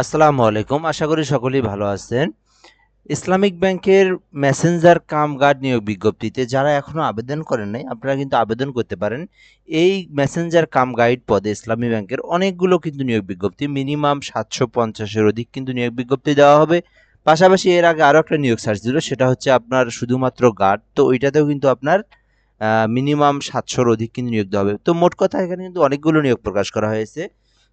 আসসালামু আলাইকুম। আশা করি সকলেই ভালো আছেন। ইসলামিক ব্যাংকের মেসেঞ্জার কাম গার্ড নিয়োগ বিজ্ঞপ্তিতে যারা এখনও আবেদন করেন নাই, আপনারা কিন্তু আবেদন করতে পারেন। এই মেসেঞ্জার কাম গাইড পদে ইসলামী ব্যাংকের অনেকগুলো কিন্তু নিয়োগ বিজ্ঞপ্তি, মিনিমাম সাতশো পঞ্চাশের অধিক কিন্তু নিয়োগ বিজ্ঞপ্তি দেওয়া হবে। পাশাপাশি এর আগে আরও একটা নিয়োগ সার্চ দিল, সেটা হচ্ছে আপনার শুধুমাত্র গার্ড। তো ওইটাতেও কিন্তু আপনার মিনিমাম সাতশোর অধিক কিন্তু নিয়োগ দেওয়া হবে। তো মোট কথা এখানে কিন্তু অনেকগুলো নিয়োগ প্রকাশ করা হয়েছে।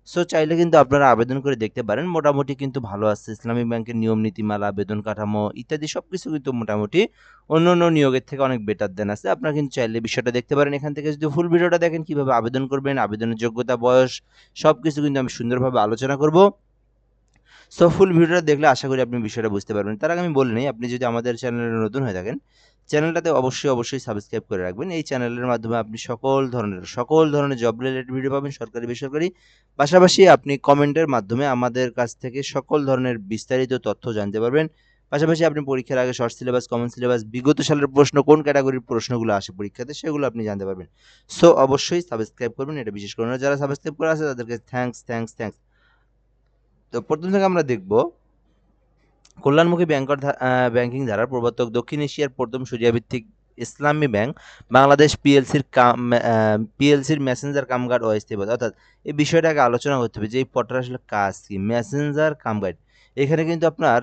সো চাইলে কিন্তু আপনারা আবেদন করে দেখতে পারেন। মোটামুটি কিন্তু ভালো আছে। ইসলামী ব্যাংকের নিয়ম নীতিমালা, আবেদন কাঠামো ইত্যাদি সব কিছু কিন্তু মোটামুটি অন্য অন্য নিয়োগের থেকে অনেক বেটার দেন আছে। আপনারা কিন্তু চাইলে বিষয়টা দেখতে পারেন। এখান থেকে যদি ফুল ভিডিওটা দেখেন, কীভাবে আবেদন করবেন, আবেদনের যোগ্যতা, বয়স সব কিছু কিন্তু আমি সুন্দরভাবে আলোচনা করব। সো ফুল ভিডিওটা দেখলে আশা করি আপনি বিষয়টা বুঝতে পারবেন। তার আগে আমি বলে নিই, আপনি যদি আমাদের চ্যানেলে নতুন হয়ে থাকেন চ্যানেলটাতে অবশ্যই অবশ্যই সাবস্ক্রাইব করে রাখবেন। এই চ্যানেলের মাধ্যমে আপনি সকল ধরনের সকল ধরনের জব রিলেটেড ভিডিও পাবেন, সরকারি, বেসরকারি। পাশাপাশি আপনি কমেন্টের মাধ্যমে আমাদের কাছ থেকে সকল ধরনের বিস্তারিত তথ্য জানতে পারবেন। পাশাপাশি আপনি পরীক্ষার আগে শর্ট সিলেবাস কমন সিলেবাস বিগত সালের প্রশ্ন, কোন ক্যাটাগরির প্রশ্নগুলো আসে পরীক্ষাতে, সেগুলো আপনি জানতে পারবেন। সো অবশ্যই সাবস্ক্রাইব করবেন। এটা বিশেষ করে যারা সাবস্ক্রাইব করে আছে তাদেরকে থ্যাঙ্কস থ্যাঙ্কস থ্যাঙ্কস তো প্রথম থেকে আমরা দেখব কল্যাণমুখী ব্যাংকর ব্যাংকিং ধারার প্রবর্তক দক্ষিণ এশিয়ার প্রথম সরিয়া ভিত্তিক ইসলামী ব্যাংক বাংলাদেশ পিএলসির কাম পিএলসির মেসেঞ্জার কামগার্ড অস্থায়ী অর্থাৎ এই বিষয়টাকে আলোচনা করতে হবে যে এই পদটার আসলে কাজ কি? মেসেঞ্জার কামগার্ড এখানে কিন্তু আপনার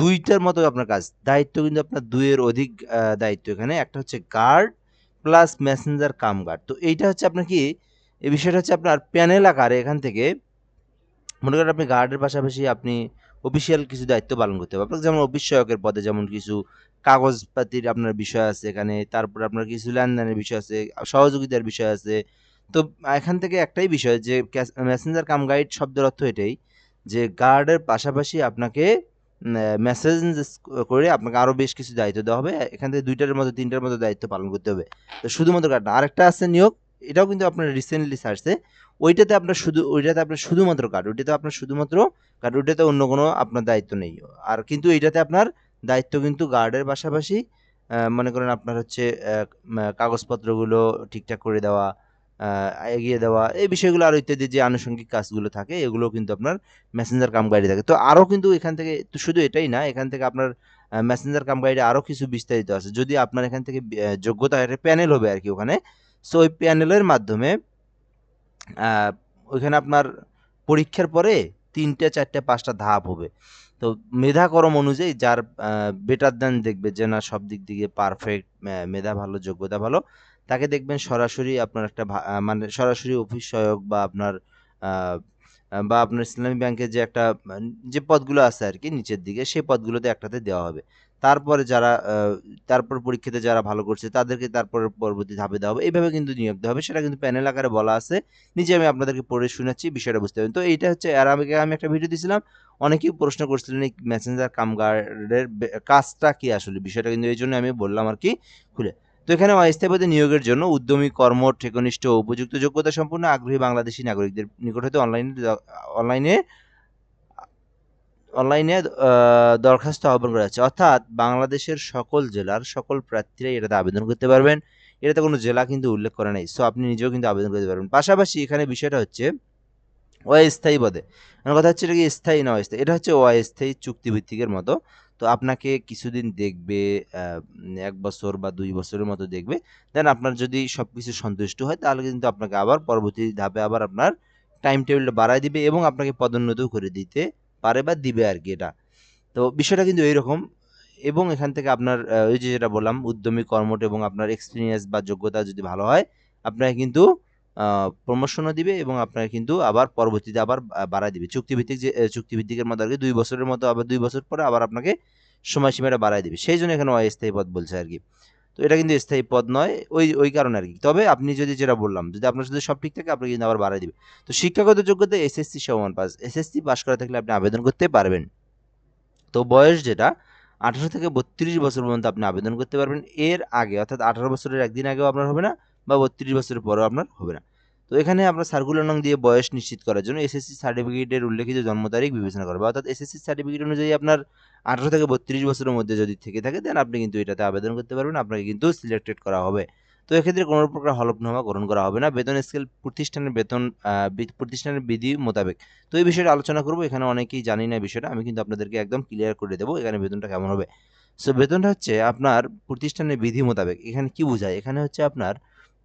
দুইটার মতো আপনার কাজ। দায়িত্ব কিন্তু আপনার দুইয়ের অধিক দায়িত্ব এখানে। একটা হচ্ছে guard plus messenger cum guard তো এইটা হচ্ছে আপনার কি? এই বিষয়টা হচ্ছে আপনার প্যানেল আকারে এখান থেকে, মনে করেন আপনি গার্ডের পাশাপাশি আপনি অফিসিয়াল কিছু দায়িত্ব পালন করতে হবে। আপনার যেমন অফিস পদে যেমন কিছু কাগজপাতির আপনার বিষয় আছে এখানে, তারপর আপনার কিছু লেনদেনের বিষয় আছে, সহযোগিতার বিষয় আছে। তো এখান থেকে একটাই বিষয় যে মেসেঞ্জার কাম গাইড শব্দের অর্থ এটাই যে গার্ডের পাশাপাশি আপনাকে মেসেজ করে আপনাকে আরও বেশ কিছু দায়িত্ব দেওয়া হবে। এখান থেকে দুইটার মতো তিনটার মতো দায়িত্ব পালন করতে হবে। তো শুধুমাত্র গার্ড না, আরেকটা আছে নিয়োগ। এটাও কিন্তু আপনার রিসেন্টলি সার্চে ওইটাতে আপনার শুধু, ওইটাতে আপনার শুধুমাত্র কার্ড ওইটাতে আপনার শুধুমাত্র কার্ড ওইটাতে অন্য কোনো আপনার দায়িত্ব নেই। আর কিন্তু এইটাতে আপনার দায়িত্ব কিন্তু গার্ডের পাশাপাশি মনে করেন আপনার হচ্ছে কাগজপত্রগুলো ঠিকঠাক করে দেওয়া এগিয়ে দেওয়া, এই বিষয়গুলো আরও ইত্যাদি যে আনুষঙ্গিক কাজগুলো থাকে এগুলো কিন্তু আপনার মেসেঞ্জার কাম গাইডে থাকে। তো আরও কিন্তু এখান থেকে শুধু এটাই না, এখান থেকে আপনার মেসেঞ্জার কাম গাইডে আরও কিছু বিস্তারিত আছে। যদি আপনার এখান থেকে যোগ্যতা একটা প্যানেল হবে আর কি ওখানে সো ওই প্যানেলের মাধ্যমে ওইখানে আপনার পরীক্ষার পরে তিনটে, চারটে, পাঁচটা ধাপ হবে। তো মেধাকরম অনুযায়ী যার বেটার দেন দেখবে যে না সব দিক দিকে পারফেক্ট মেধা ভালো, যোগ্যতা ভালো, তাকে দেখবেন সরাসরি আপনার একটা মানে সরাসরি অফিস সহায়ক বা আপনার বা আপনার ইসলামী ব্যাংকের যে একটা যে পদগুলো আছে আর কি নিচের দিকে, সেই পদগুলোতে একটাতে দেওয়া হবে। তারপরে যারা তারপর পরীক্ষাতে যারা ভালো করছে, তাদেরকে তারপরে পরবর্তী ধাপে দেওয়া হবে। এইভাবে কিন্তু নিয়োগ দেওয়া হবে। সেটা কিন্তু প্যানেল আকারে বলা আছে। নিচে আমি আপনাদেরকে পড়ে শোনাচ্ছি, বিষয়টা বুঝতে পারবেন। তো এইটা হচ্ছে আর আমি আমি একটা ভিডিও দিয়েছিলাম। অনেকেই প্রশ্ন করছিলেন, এই মেসেঞ্জার কামগার্ডের কাজটা কি আসলে? বিষয়টা কিন্তু এই জন্য আমি বললাম আর কি, খুলে। তো এখানে অস্থায়ী নিয়োগের জন্য উদ্যমী কর্ম ঠেকনিষ্ঠ উপযুক্ত যোগ্যতা সম্পূর্ণ আগ্রহী বাংলাদেশি নাগরিকদের নিকট হতে অনলাইনে অনলাইনে অনলাইনে দরখাস্ত আহ্বান করা যাচ্ছে অর্থাৎ বাংলাদেশের সকল জেলার সকল প্রার্থীরাই এটাতে আবেদন করতে পারবেন। এটাতে কোনো জেলা কিন্তু উল্লেখ করা নেই। সো আপনি নিজেও কিন্তু আবেদন করতে পারবেন। পাশাপাশি এখানে বিষয়টা হচ্ছে অস্থায়ী পদে। আমার কথা হচ্ছে এটা কি স্থায়ী না অস্থায়ী? এটা হচ্ছে অস্থায়ী চুক্তিভিত্তিকের মতো। তো আপনাকে কিছুদিন দেখবে এক বছর বা দুই বছরের মতো দেখবে। দেন আপনার যদি সব কিছু সন্তুষ্ট হয়, তাহলে কিন্তু আপনাকে আবার পরবর্তী ধাপে আবার আপনার টাইম টেবিলটা বাড়ায় দিবে এবং আপনাকে পদোন্নতিও করে দিতে পারে বা দিবে আর কি এটা। তো বিষয়টা কিন্তু এইরকম। এবং এখান থেকে আপনার ওই যে যেটা বললাম, উদ্যমী কর্মট এবং আপনার এক্সপিরিয়েন্স বা যোগ্যতা যদি ভালো হয়, আপনাকে কিন্তু প্রমোশনও দিবে এবং আপনাকে কিন্তু আবার পরবর্তীতে আবার বাড়ায় দিবে। চুক্তিভিত্তিক যে চুক্তিভিত্তিকের মতো আর কি, দুই বছরের মতো আবার দুই বছর পরে আবার আপনাকে সময়সীমাটা বাড়ায় দিবে। সেই জন্য এখানে অস্থায়ী পদ বলছে আর কি। তো এটা কিন্তু স্থায়ী পদ নয়, ওই ওই কারণে আর কি। তবে আপনি যদি যেটা বললাম, যদি আপনার সাথে সব ঠিক থাকে, আপনি কিন্তু আবার বাড়াই দিবে তো শিক্ষাগত যোগ্যতা এসএসসি সমান পাস। এসএসসি পাস করা থাকলে আপনি আবেদন করতে পারবেন। তো বয়স যেটা, আঠারো থেকে বত্রিশ বছর পর্যন্ত আপনি আবেদন করতে পারবেন। এর আগে, অর্থাৎ আঠারো বছরের একদিন আগেও আপনার হবে না, বা বত্রিশ বছরের পরেও আপনার হবে না। তো এখানে আপনার সার্কুলার নং দিয়ে বয়স নিশ্চিত করার জন্য এসএসসি সার্টিফিকেটের উল্লেখিত জন্ম তারিখ বিবেচনা করবে। অর্থাৎ এসএসসি সার্টিফিকেট অনুযায়ী আপনার আঠারো থেকে বত্রিশ বছরের মধ্যে যদি থেকে থাকে দেন আপনি কিন্তু এটাতে আবেদন করতে পারবেন, আপনাকে কিন্তু সিলেক্টেড করা হবে। তো এক্ষেত্রে কোনো প্রকার হলফনামা গ্রহণ করা হবে না। বেতন স্কেল প্রতিষ্ঠানের বেতন প্রতিষ্ঠানের বিধি মোতাবেক। তো এই বিষয়টা আলোচনা করব, এখানে অনেকেই জানি না বিষয়টা, আমি কিন্তু আপনাদেরকে একদম ক্লিয়ার করে দেবো এখানে বেতনটা কেমন হবে। সো বেতনটা হচ্ছে আপনার প্রতিষ্ঠানের বিধি মোতাবেক। এখানে কি বোঝায়? এখানে হচ্ছে আপনার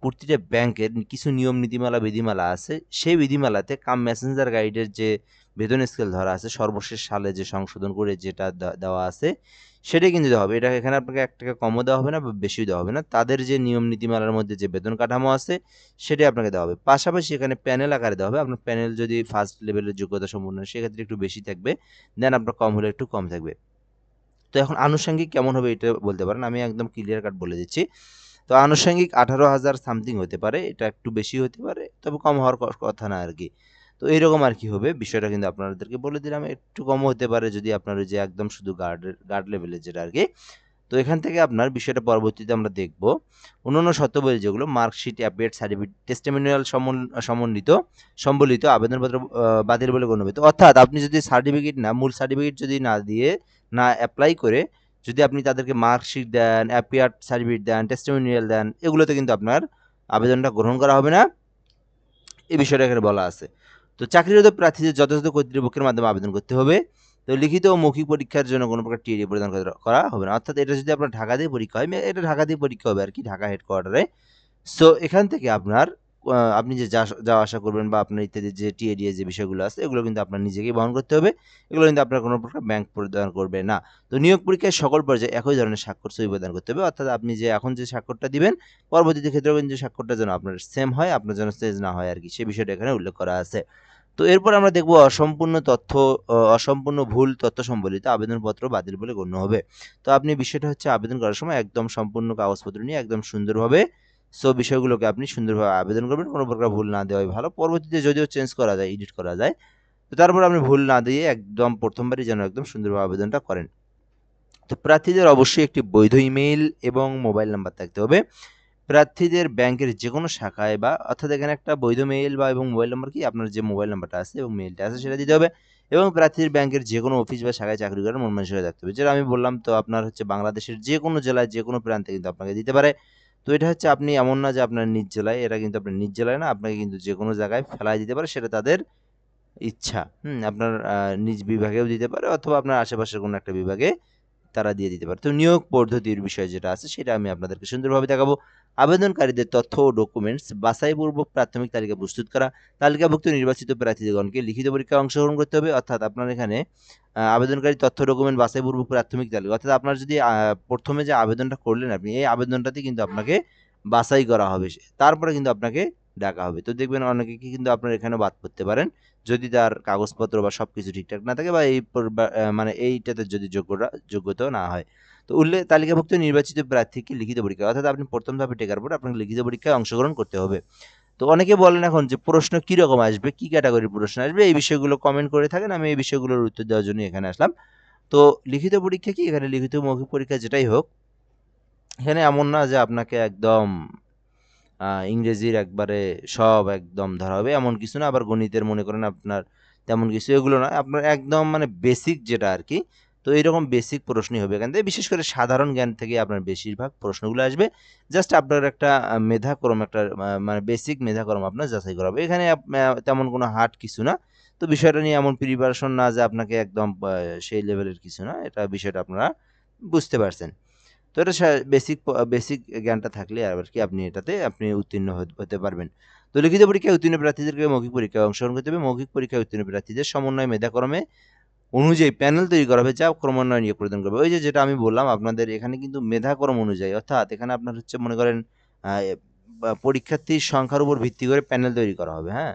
প্রতিটা ব্যাংকের কিছু নিয়ম, নীতিমালা, বিধিমালা আছে। সেই বিধিমালাতে কাম মেসেঞ্জার গাইডের যে বেতন স্কেল ধরা আছে, সর্বশেষ সালে যে সংশোধন করে যেটা দেওয়া আছে, সেটাই কিন্তু দেওয়া হবে। এটা এখানে আপনাকে এক টাকা কমও দেওয়া হবে না বা বেশিও দেওয়া হবে না। তাদের যে নিয়ম, নীতিমালার মধ্যে যে বেতন কাঠামো আছে, সেটাই আপনাকে দেওয়া হবে। পাশাপাশি এখানে প্যানেল আকারে দেওয়া হবে। আপনার প্যানেল যদি ফার্স্ট লেভেলের যোগ্যতা সম্পূর্ণ সেক্ষেত্রে একটু বেশি থাকবে। দেন আপনার কম হলে একটু কম থাকবে। তো এখন আনুষঙ্গিক কেমন হবে এটা বলতে পারেন। আমি একদম ক্লিয়ার কাট বলে দিচ্ছি। তো আনুষঙ্গিক আঠারো হাজার সামথিং হতে পারে, এটা একটু বেশি হতে পারে, তবে কম হওয়ার কথা না আর কি। তো এইরকম আর কি হবে, বিষয়টা কিন্তু আপনাদেরকে বলে দিলাম, একটু কমও হতে পারে যদি আপনার যে একদম শুধু গার্ডের গার্ড লেভেলের যেটা আর কি। তো এখান থেকে আপনার বিষয়টা পরবর্তীতে আমরা দেখব। অন্যান্য শর্তাবলী যেগুলো মার্কশিট অ্যাপিয়েট সার্টিফিকেট টেস্টিমোনিয়াল সমন্বিত, সম্বলিত আবেদনপত্র বাতিল বলে গণ্য হবে। অর্থাৎ আপনি যদি সার্টিফিকেট না, মূল সার্টিফিকেট যদি না দিয়ে, না অ্যাপ্লাই করে যদি আপনি তাদেরকে মার্কশিট দেন অ্যাপিয়ার্ট সার্টিফিকেট দেন টেস্টিমোনিয়াল দেন, এগুলোতে কিন্তু আপনার আবেদনটা গ্রহণ করা হবে না। এই বিষয়টা এখানে বলা আছে। তো চাকরিরত প্রার্থীদের যথাযথ কর্তৃপক্ষের মাধ্যমে আবেদন করতে হবে। তো লিখিত ও মৌখিক পরীক্ষার জন্য কোনো প্রকার টিএডি প্রদান করা- হবে না। অর্থাৎ এটা যদি আপনার ঢাকা দিয়ে পরীক্ষা হয়, এটা ঢাকা দিয়ে পরীক্ষা হবে আর কি, ঢাকা হেডকোয়ার্টারে সো এখান থেকে আপনার আপনি যে যা- যাওয়া আসা করবেন বা আপনার ইত্যাদি যে টিএডি যে বিষয়গুলো আছে, এগুলো কিন্তু আপনার নিজেকেই বহন করতে হবে। এগুলো কিন্তু আপনার কোনো প্রকার ব্যাংক প্রদান করবে না। তো নিয়োগ পরীক্ষায় সকল পর্যায়ে একই ধরনের স্বাক্ষর ছবি প্রদান করতে হবে। অর্থাৎ আপনি যে এখন যে স্বাক্ষরটা দিবেন, পরবর্তীতে ক্ষেত্রেও কিন্তু স্বাক্ষরটা যেন আপনার সেম হয়, আপনার যেন চেঞ্জ না হয় আর কি সে বিষয়টা এখানে উল্লেখ করা আছে। তো এরপর আমরা দেখব অসম্পূর্ণ তথ্য অসম্পূর্ণ ভুল তথ্য সম্বলিত আবেদনপত্র বাতিল বলে গণ্য হবে। তো আপনি বিষয়টা হচ্ছে আবেদন করার সময় একদম সম্পূর্ণ কাগজপত্র নিয়ে একদম সুন্দরভাবে সো বিষয়গুলোকে আপনি সুন্দরভাবে আবেদন করবেন, কোনো প্রকার ভুল না দেওয়াই ভালো। পরবর্তীতে যদিও চেঞ্জ করা যায় এডিট করা যায়, তো তারপর আপনি ভুল না দিয়ে একদম প্রথমবারই যেন একদম সুন্দরভাবে আবেদনটা করেন। তো প্রার্থীদের অবশ্যই একটি বৈধ ইমেইল এবং মোবাইল নাম্বার থাকতে হবে। প্রার্থীদের ব্যাংকের যে কোনো শাখায় বা অর্থাৎ এখানে একটা বৈধ মেইল বা এবং মোবাইল নাম্বার কি? আপনার যে মোবাইল নাম্বারটা আছে, এবং মেইলটা আছে সেটা দিতে হবে। এবং প্রার্থীর ব্যাংকের যে কোনো অফিস বা শাখায় চাকরি করার মন মানসিকতা থাকতে হবে। যেটা আমি বললাম, তো আপনার হচ্ছে বাংলাদেশের যে কোনো জেলায় যে কোনো প্রান্তে কিন্তু আপনাকে দিতে পারে। তো এটা হচ্ছে আপনি এমন না যে আপনার নিজ জেলায়, এটা কিন্তু আপনার নিজ জেলায় না, আপনাকে কিন্তু যে কোনো জায়গায় ফেলায় দিতে পারে, সেটা তাদের ইচ্ছা। হুম, আপনার নিজ বিভাগেও দিতে পারে, অথবা আপনার আশেপাশের কোনো একটা বিভাগে তারা দিয়ে দিতে পারে। তো নিয়োগ পদ্ধতির বিষয় যেটা আছে, সেটা আমি আপনাদেরকে সুন্দরভাবে দেখাবো। আবেদনকারীদের তথ্য ও ডকুমেন্টস বাছাইপূর্বক প্রাথমিক তালিকা প্রস্তুত করা, তালিকাভুক্ত নির্বাচিত প্রার্থীগণকে লিখিত পরীক্ষায় অংশগ্রহণ করতে হবে। অর্থাৎ আপনার এখানে আবেদনকারী তথ্য ডকুমেন্ট বাছাইপূর্বক প্রাথমিক তালিকা, অর্থাৎ আপনার যদি প্রথমে যে আবেদনটা করলেন আপনি, এই আবেদনটাতে কিন্তু আপনাকে বাছাই করা হবে। তারপরে কিন্তু আপনাকে ডাকা হবে। তো দেখবেন অনেকে কিন্তু আপনার এখানে বাদ করতে পারেন। যদি তার কাগজপত্র বা সব কিছু ঠিকঠাক না থাকে বা এই মানে এইটাতে যদি যোগ্যতা যোগ্যতা না হয়। তো উল্লেখ তালিকাভুক্ত নির্বাচিত প্রার্থীকে লিখিত পরীক্ষা অর্থাৎ আপনি প্রথম ধাপে টেকার পর আপনাকে লিখিত পরীক্ষায় অংশগ্রহণ করতে হবে। তো অনেকে বলেন এখন যে প্রশ্ন কীরকম আসবে? কী ক্যাটাগরির প্রশ্ন আসবে? এই বিষয়গুলো কমেন্ট করে থাকেন। আমি এই বিষয়গুলোর উত্তর দেওয়ার জন্য এখানে আসলাম। তো লিখিত পরীক্ষা কি? এখানে লিখিত মৌখিক পরীক্ষা যেটাই হোক, এখানে এমন না যে আপনাকে একদম ইংরেজির একবারে সব একদম ধরা হবে। এমন কিছু না, আবার গণিতের মনে করেন আপনার তেমন কিছু এগুলো না আপনার একদম মানে বেসিক যেটা আর কি, তো এইরকম বেসিক প্রশ্নই হবে এখান থেকে। বিশেষ করে সাধারণ জ্ঞান থেকে আপনার বেশিরভাগ প্রশ্নগুলো আসবে। জাস্ট আপনার একটা মেধাক্রম, একটা মানে বেসিক মেধাক্রম আপনার যাচাই করা হবে। এখানে তেমন কোনো হার্ড কিছু না। তো বিষয়টা নিয়ে এমন প্রিপারেশন না যে আপনাকে একদম সেই লেভেলের কিছু না। এটা বিষয়টা আপনারা বুঝতে পারছেন। তো এটা বেসিক বেসিক জ্ঞানটা থাকলে আর কি আপনি এটাতে আপনি উত্তীর্ণ হতে পারবেন। তো লিখিত পরীক্ষায় উত্তীর্ণ প্রার্থীদেরকে মৌখিক পরীক্ষায় অংশগ্রহণ করতে হবে। মৌখিক পরীক্ষায় উত্তীর্ণ প্রার্থীদের সমন্বয় মেধাক্রমে অনুযায়ী প্যানেল তৈরি করা হবে যা ক্রমান্বয়ে নিয়োগ প্রদান করবে ওই যে যেটা আমি বললাম, আপনাদের এখানে কিন্তু মেধাক্রম অনুযায়ী, অর্থাৎ এখানে আপনার হচ্ছে মনে করেন পরীক্ষার্থীর সংখ্যার উপর ভিত্তি করে প্যানেল তৈরি করা হবে হ্যাঁ?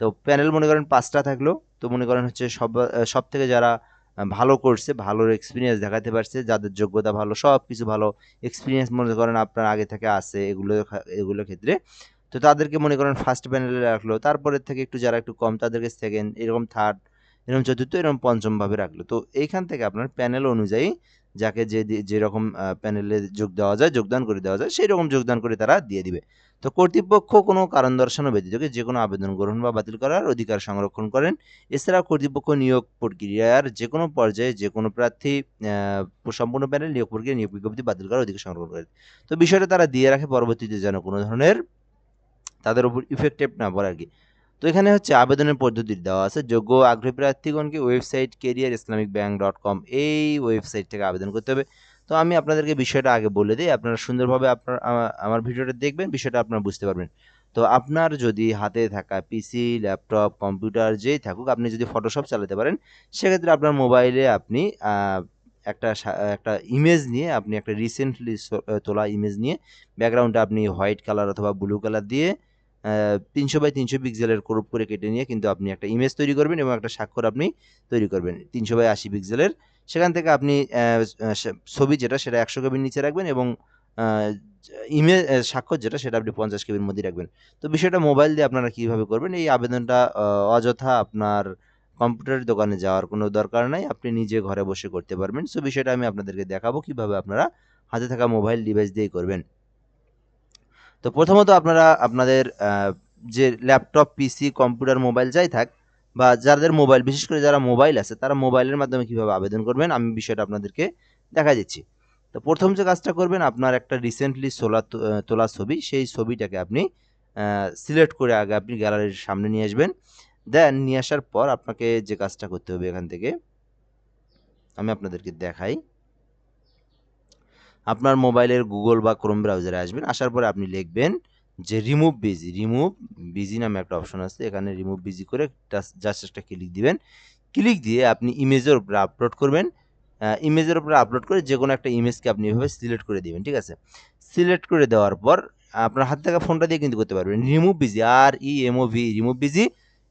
তো প্যানেল মনে করেন পাঁচটা থাকল। তো মনে করেন হচ্ছে সব সব থেকে যারা ভালো করছে ভালো এক্সপিরিয়েন্স দেখাতে পারছে, যাদের যোগ্যতা ভালো সব কিছু ভালো এক্সপিরিয়েন্স মনে করেন আপনার আগে থেকে আছে এগুলো এগুলোর ক্ষেত্রে। তো তাদেরকে মনে করেন ফার্স্ট প্যানেলে রাখল, তারপরে থেকে একটু যারা একটু কম, তাদেরকে সেকেন্ড এরকম থার্ড এরকম চতুর্থ, এরকম পঞ্চমভাবে রাখল। তো এইখান থেকে আপনার প্যানেল অনুযায়ী যাকে যে যেরকম প্যানেলে যোগ দেওয়া যায়, যোগদান করে দেওয়া যায় সেই রকম যোগদান করে তারা দিয়ে দিবে। তো কর্তৃপক্ষ কোনো কারণ দর্শানো ব্যতীত যে কোনো আবেদন গ্রহণ বা বাতিল করার অধিকার সংরক্ষণ করেন। এছাড়া কর্তৃপক্ষ নিয়োগ প্রক্রিয়ার যে কোনো পর্যায়ে যে কোনো প্রার্থী সম্পূর্ণ প্যানেল নিয়োগ প্রক্রিয়া, নিয়োগ বিজ্ঞপ্তি বাতিল করার অধিকার সংরক্ষণ করেন তো বিষয়টা তারা দিয়ে রাখে, পরবর্তীতে যেন কোনো ধরনের তাদের উপর ইফেক্টিভ না পড়ে আর কি। তো এখানে হচ্ছে আবেদনের পদ্ধতি দেওয়া আছে। যোগ্য আগ্রহী প্রার্থীগণকে website career Islamic bank dot com এই ওয়েবসাইট থেকে আবেদন করতে হবে। তো আমি আপনাদেরকে বিষয়টা আগে বলে দিই। আপনারা সুন্দরভাবে আপনার আমার ভিডিওটা দেখবেন, বিষয়টা আপনারা বুঝতে পারবেন। তো আপনার যদি হাতে থাকা পিসি ল্যাপটপ কম্পিউটার যেই থাকুক, আপনি যদি ফটোশপ চালাতে পারেন, সেক্ষেত্রে আপনার মোবাইলে আপনি একটা একটা ইমেজ নিয়ে আপনি একটা রিসেন্টলি তোলা ইমেজ নিয়ে ব্যাকগ্রাউন্ডে আপনি হোয়াইট কালার অথবা ব্লু কালার দিয়ে তিনশো বাই তিনশো পিক্সেলের ক্রপ করে কেটে নিয়ে কিন্তু আপনি একটা ইমেজ তৈরি করবেন এবং একটা স্বাক্ষর আপনি তৈরি করবেন। তিনশো বাই আশি পিক্সেলের সেখান থেকে আপনি ছবি যেটা সেটা একশো কেবির নিচে রাখবেন এবং ইমেজ স্বাক্ষর যেটা সেটা আপনি পঞ্চাশ কেবির মধ্যে রাখবেন। তো বিষয়টা মোবাইল দিয়ে আপনারা কীভাবে করবেন? এই আবেদনটা অযথা আপনার কম্পিউটারের দোকানে যাওয়ার কোনো দরকার নাই। আপনি নিজে ঘরে বসে করতে পারবেন। সো বিষয়টা আমি আপনাদেরকে দেখাবো কীভাবে আপনারা হাতে থাকা মোবাইল ডিভাইস দিয়েই করবেন। তো প্রথমত আপনারা আপনাদের যে ল্যাপটপ পিসি কম্পিউটার মোবাইল যাই থাক, বা যাদের মোবাইল বিশেষ করে যারা মোবাইল আছে, তারা মোবাইলের মাধ্যমে কীভাবে আবেদন করবেন, আমি বিষয়টা আপনাদেরকে দেখা দিচ্ছি। তো প্রথম যে কাজটা করবেন, আপনার একটা রিসেন্টলি সোলা তোলা ছবি, সেই ছবিটাকে আপনি সিলেক্ট করে আগে আপনি গ্যালারির সামনে নিয়ে আসবেন। দেন নিয়ে আসার পর আপনাকে যে কাজটা করতে হবে এখান থেকে, আমি আপনাদেরকে দেখাই। আপনার মোবাইলের গুগল বা ক্রোম ব্রাউজারে আসবেন, আসার পরে আপনি লিখবেন যে রিমুভ বিজি রিমুভ বিজি নামে একটা অপশন আছে, এখানে রিমুভ বিজি করে জাস্ট একটা ক্লিক দিবেন। ক্লিক দিয়ে আপনি ইমেজের উপরে আপলোড করবেন। ইমেজের উপরে আপলোড করে যে কোনো একটা ইমেজকে আপনি এভাবে সিলেক্ট করে দিবেন, ঠিক আছে? সিলেক্ট করে দেওয়ার পর আপনার হাতে থাকা ফোনটা দিয়ে কিন্তু করতে পারবেন। Remove BG R E M O V remove BG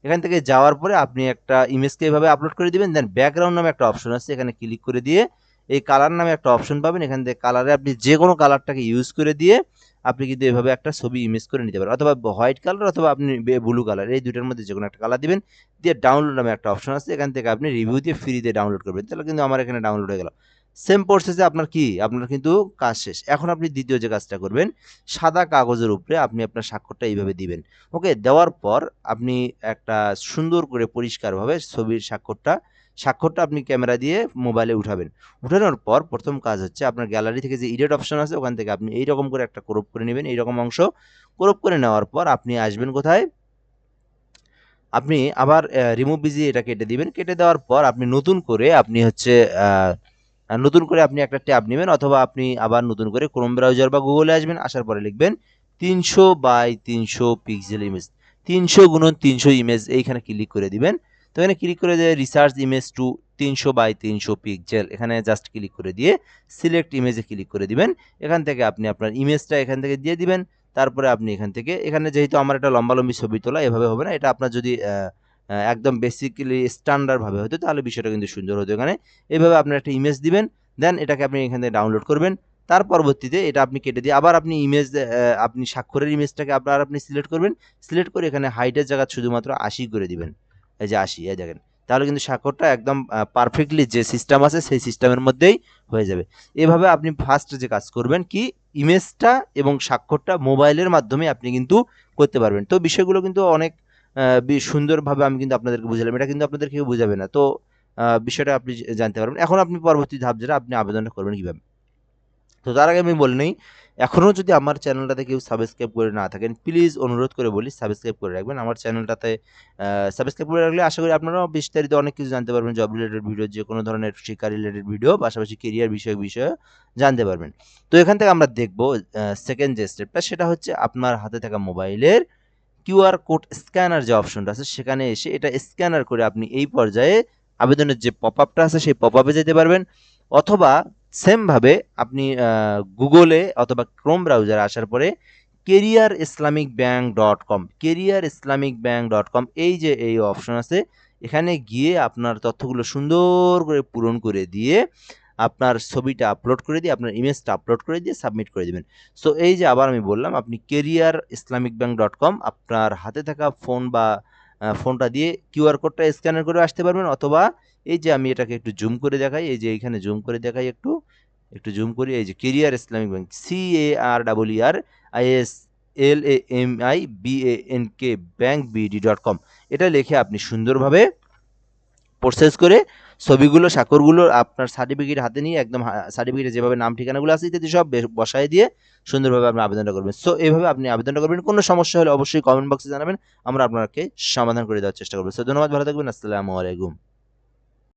এখান থেকে যাওয়ার পরে আপনি একটা ইমেজকে এভাবে আপলোড করে দেবেন দেন ব্যাকগ্রাউন্ড নামে একটা অপশন আছে, এখানে ক্লিক করে দিয়ে এই কালার নামে একটা অপশন পাবেন। এখান থেকে কালারে আপনি যে কোনো কালারটাকে ইউজ করে দিয়ে আপনি কিন্তু এভাবে একটা ছবি ইমেজ করে নিতে পারেন। অথবা হোয়াইট কালার অথবা আপনি ব্লু কালার এই দুইটার মধ্যে যে কোনো একটা কালার দিবেন। দিয়ে ডাউনলোড নামে একটা অপশন আছে। এখান থেকে আপনি রিভিউ দিয়ে ফ্রিতে ডাউনলোড করবেন। তাহলে কিন্তু আমার এখানে ডাউনলোড হয়ে গেল। সেম প্রসেসে আপনার কি? আপনার কিন্তু কাজ শেষ। এখন আপনি দ্বিতীয় যে কাজটা করবেন, সাদা কাগজের উপরে আপনি আপনার স্বাক্ষরটা এইভাবে দিবেন। ওকে দেওয়ার পর আপনি একটা সুন্দর করে পরিষ্কারভাবে ছবির স্বাক্ষরটা স্বাক্ষরটা আপনি ক্যামেরা দিয়ে মোবাইলে উঠাবেন। উঠানোর পর প্রথম কাজ হচ্ছে আপনার গ্যালারি থেকে যে ইডিট অপশন আছে, ওখান থেকে আপনি এই রকম করে একটা ক্রোপ করে নেবেন, এইরকম অংশ ক্রোপ করে নেওয়ার পর আপনি আসবেন কোথায়? আপনি আবার রিমুভ বিজি এটা কেটে দিবেন। কেটে দেওয়ার পর আপনি নতুন করে আপনি হচ্ছে নতুন করে আপনি একটা ট্যাব নেবেন অথবা আপনি আবার নতুন করে ক্রোম ব্রাউজার বা গুগলে আসবেন, আসার পরে লিখবেন তিনশো বাই তিনশো পিক্সেল ইমেজ তিনশো গুণন তিনশো ইমেজ এইখানে ক্লিক করে দিবেন। তো এখানে ক্লিক করে দিয়ে রিসার্চ ইমেজ টু তিনশো বাই তিনশো পিক্সেল এখানে জাস্ট ক্লিক করে দিয়ে সিলেক্ট ইমেজে ক্লিক করে দিবেন। এখান থেকে আপনি আপনার ইমেজটা এখান থেকে দিয়ে দিবেন। তারপরে আপনি এখান থেকে, এখানে যেহেতু আমার একটা লম্বালম্বি ছবি তোলা, এভাবে হবে না। এটা আপনার যদি একদম বেসিক্যালি স্ট্যান্ডার্ডভাবে হতো, তাহলে বিষয়টা কিন্তু সুন্দর হতো এখানে। এইভাবে আপনি একটা ইমেজ দিবেন দেন এটাকে আপনি এখান থেকে ডাউনলোড করবেন। তার পরবর্তীতে এটা আপনি কেটে দিয়ে আবার আপনি ইমেজ আপনি স্বাক্ষরের ইমেজটাকে আবার আপনি সিলেক্ট করবেন। সিলেক্ট করে এখানে হাইটের জায়গা শুধুমাত্র আশি করে দিবেন। এই যে আশি এই দেখেন। তাহলে কিন্তু স্বাক্ষরটা একদম পারফেক্টলি যে সিস্টেম আছে, সেই সিস্টেমের মধ্যেই হয়ে যাবে। এভাবে আপনি ফার্স্ট যে কাজ করবেন কি ইমেজটা এবং স্বাক্ষরটা মোবাইলের মাধ্যমে আপনি কিন্তু করতে পারবেন। তো বিষয়গুলো কিন্তু অনেক সুন্দরভাবে আমি কিন্তু আপনাদেরকে বুঝালাম। এটা কিন্তু আপনাদের কেউ বুঝাবে না। তো বিষয়টা আপনি জানতে পারবেন। এখন আপনি পরবর্তী ধাপ যেটা, আপনি আবেদনটা করবেন কীভাবে? তো তার আগে আমি বলে নেই এখনও যদি আমার চ্যানেলটাতে কেউ সাবস্ক্রাইব করে না থাকেন প্লিজ অনুরোধ করে বলি সাবস্ক্রাইব করে রাখবেন। আমার চ্যানেলটাতে সাবস্ক্রাইব করে রাখলে আশা করি আপনারাও বিস্তারিত অনেক কিছু জানতে পারবেন জব রিলেটেড ভিডিও যে কোনো ধরনের শিক্ষা রিলেটেড ভিডিও পাশাপাশি কেরিয়ার বিষয়ক বিষয়ে জানতে পারবেন। তো এখান থেকে আমরা দেখব সেকেন্ড যে স্টেপটা সেটা হচ্ছে আপনার হাতে থাকা মোবাইলের কিউআর কোড স্ক্যানার যে অপশনটা আছে, সেখানে এসে এটা স্ক্যানার করে আপনি এই পর্যায়ে আবেদনের যে পপ আপটা আছে, সেই পপ আপে যেতে পারবেন। অথবা সেমভাবে আপনি গুগলে অথবা ক্রোম ব্রাউজারে আসার পরে career Islamic bank dot com career Islamic bank dot com এই যে এই অপশন আছে, এখানে গিয়ে আপনার তথ্যগুলো সুন্দর করে পূরণ করে দিয়ে আপনার ছবিটা আপলোড করে দিয়ে, আপনার ইমেজটা আপলোড করে দিয়ে সাবমিট করে দিবেন। সো এই যে আবার আমি বললাম, আপনি career Islamic bank dot com আপনার হাতে থাকা ফোন বা ফোনটা দিয়ে কিউআর কোডটা স্ক্যানার করে আসতে পারবেন, অথবা এই যে আমি এটাকে একটু জুম করে দেখাই, এই যে এখানে জুম করে দেখাই একটু। একটু জুম করি, এই যে career Islamic bank C A R double R I S L A M I B A N K bank BD dot com এটা লিখে আপনি সুন্দরভাবে প্রসেস করে ছবিগুলো, স্বাক্ষরগুলো আপনার সার্টিফিকেট হাতে নিয়ে একদম সার্টিফিকেটে যেভাবে নাম, ঠিকানাগুলো আছে, ইত্যাদি সব বসায় দিয়ে সুন্দরভাবে আপনি আবেদনটা করবেন। সো এইভাবে আপনি আবেদনটা করবেন, কোনো সমস্যা হলে অবশ্যই কমেন্ট বক্সে জানাবেন, আমরা আপনাকে সমাধান করে দেওয়ার চেষ্টা করব। সো ধন্যবাদ, ভালো থাকবেন, আসসালামু আলাইকুম।